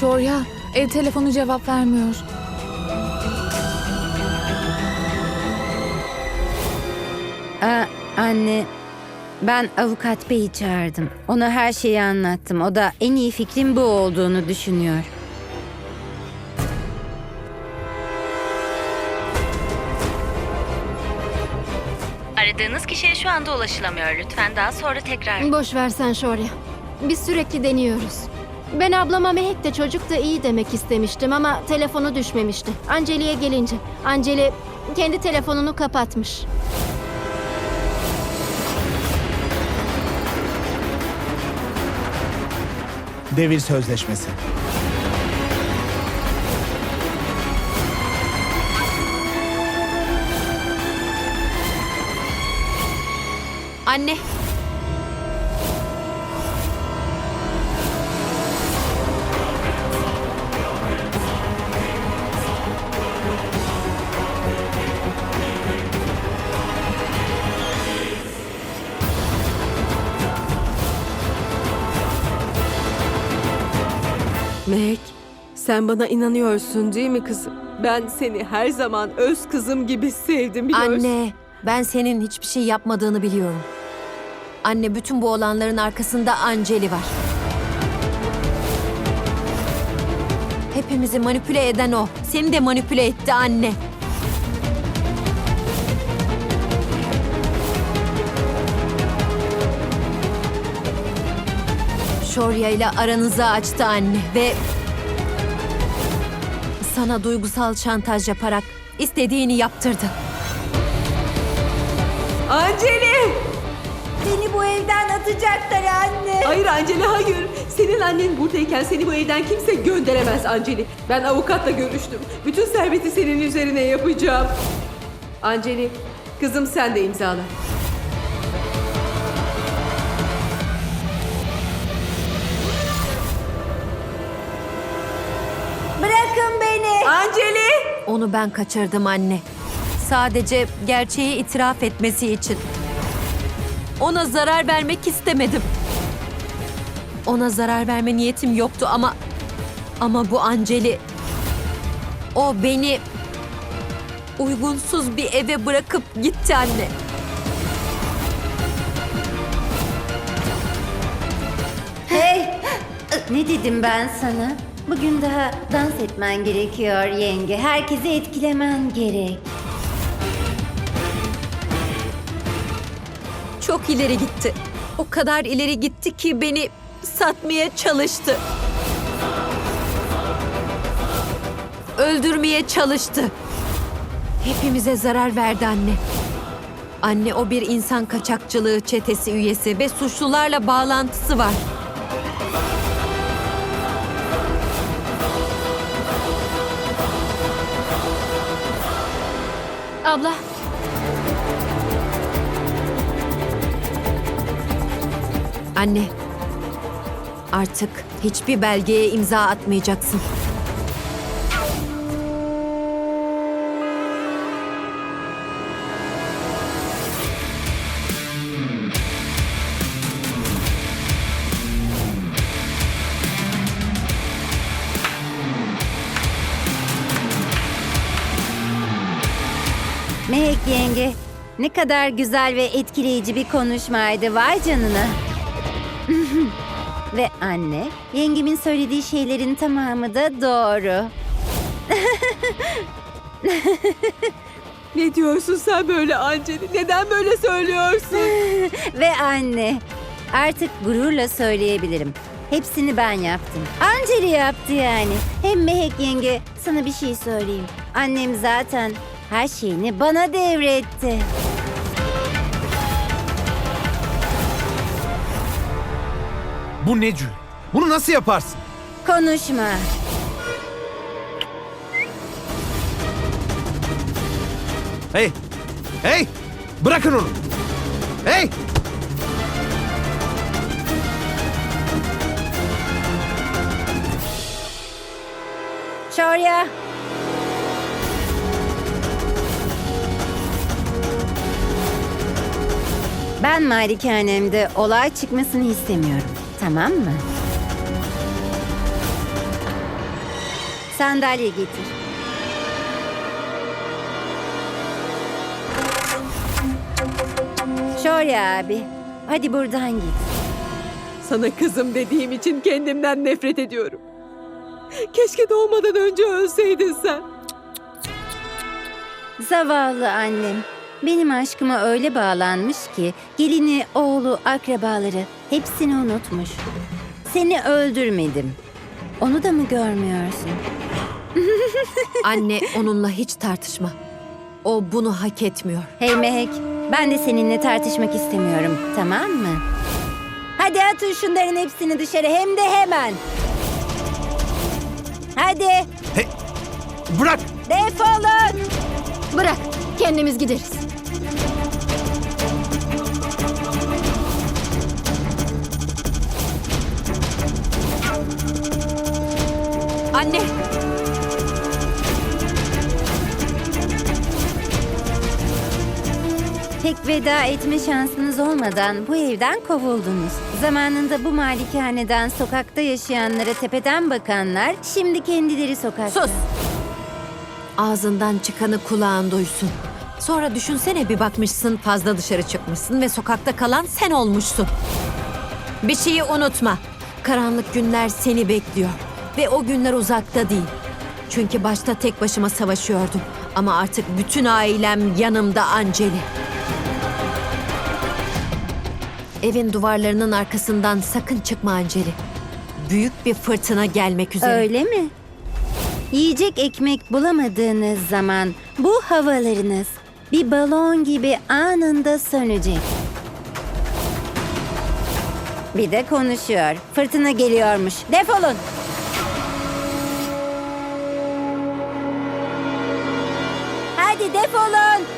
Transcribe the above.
Şorya, ev telefonu cevap vermiyor. Aa, anne, ben avukat beyi çağırdım. Ona her şeyi anlattım. O da en iyi fikrin bu olduğunu düşünüyor. Aradığınız kişiye şu anda ulaşılamıyor. Lütfen daha sonra tekrar... Boş versen Şorya. Biz sürekli deniyoruz. Ben ablama Mehek de çocuk da iyi demek istemiştim ama telefonu düşmemişti. Anceli'ye gelince. Anceli kendi telefonunu kapatmış. Devir Sözleşmesi. Anne. Meg, sen bana inanıyorsun değil mi kızım? Ben seni her zaman öz kızım gibi sevdim biliyorsun. Anne, ben senin hiçbir şey yapmadığını biliyorum. Anne, bütün bu olanların arkasında Anceli var. Hepimizi manipüle eden o. Seni de manipüle etti anne. Şorya ile aranızı açtı anne ve sana duygusal şantaj yaparak istediğini yaptırdı. Anceli! Seni bu evden atacaklar anne. Hayır Anceli hayır. Senin annen buradayken seni bu evden kimse gönderemez Anceli. Ben avukatla görüştüm. Bütün serveti senin üzerine yapacağım. Anceli, kızım sen de imzala. Onu ben kaçırdım anne. Sadece gerçeği itiraf etmesi için. Ona zarar vermek istemedim. Ona zarar verme niyetim yoktu ama ama bu Anceli o beni uygunsuz bir eve bırakıp gitti anne. Hey, ne dedim ben sana? Bugün daha dans etmen gerekiyor yenge. Herkesi etkilemen gerek. Çok ileri gitti. O kadar ileri gitti ki beni satmaya çalıştı. Öldürmeye çalıştı. Hepimize zarar verdi anne. Anne o bir insan kaçakçılığı çetesi üyesi ve suçlularla bağlantısı var. Abla, Anne, artık hiçbir belgeye imza atmayacaksın. Mehek yenge, ne kadar güzel ve etkileyici bir konuşmaydı. Vay canına. ve anne, yengemin söylediği şeylerin tamamı da doğru. Ne diyorsun sen böyle Anceli? Neden böyle söylüyorsun? Ve anne, artık gururla söyleyebilirim. Hepsini ben yaptım. Anceli yaptı yani. Hem Mehek yenge sana bir şey söyleyeyim. Annem zaten her şeyini bana devretti. Bu ne cüret? Bunu nasıl yaparsın? Konuşma. Hey! Hey! Bırakın onu! Hey! Şorya. Ben malikanemde olay çıkmasını istemiyorum. Tamam mı? Sandalye getir. Şorya abi. Hadi buradan git. Sana kızım dediğim için kendimden nefret ediyorum. Keşke doğmadan önce ölseydin sen. Zavallı annem. Benim aşkıma öyle bağlanmış ki gelini, oğlu, akrabaları hepsini unutmuş. Seni öldürmedim. Onu da mı görmüyorsun? Anne onunla hiç tartışma. O bunu hak etmiyor. Hey Mehek, ben de seninle tartışmak istemiyorum, tamam mı? Hadi atın şunların hepsini dışarı hem de hemen. Hadi Bırak! defolun. Bırak, kendimiz gideriz. Anne! Pek veda etme şansınız olmadan bu evden kovuldunuz. Zamanında bu malikaneden sokakta yaşayanlara tepeden bakanlar şimdi kendileri sokakta. Sus! Ağzından çıkanı kulağın duysun. Sonra düşünsene bir bakmışsın fazla dışarı çıkmışsın ve sokakta kalan sen olmuşsun. Bir şeyi unutma. Karanlık günler seni bekliyor. Ve o günler uzakta değil. Çünkü başta tek başıma savaşıyordum. Ama artık bütün ailem yanımda Anceli. Evin duvarlarının arkasından sakın çıkma Anceli. Büyük bir fırtına gelmek üzere. Öyle mi? Yiyecek ekmek bulamadığınız zaman bu havalarınız bir balon gibi anında sönecek. Bir de konuşuyor. Fırtına geliyormuş. Defolun. Defolun.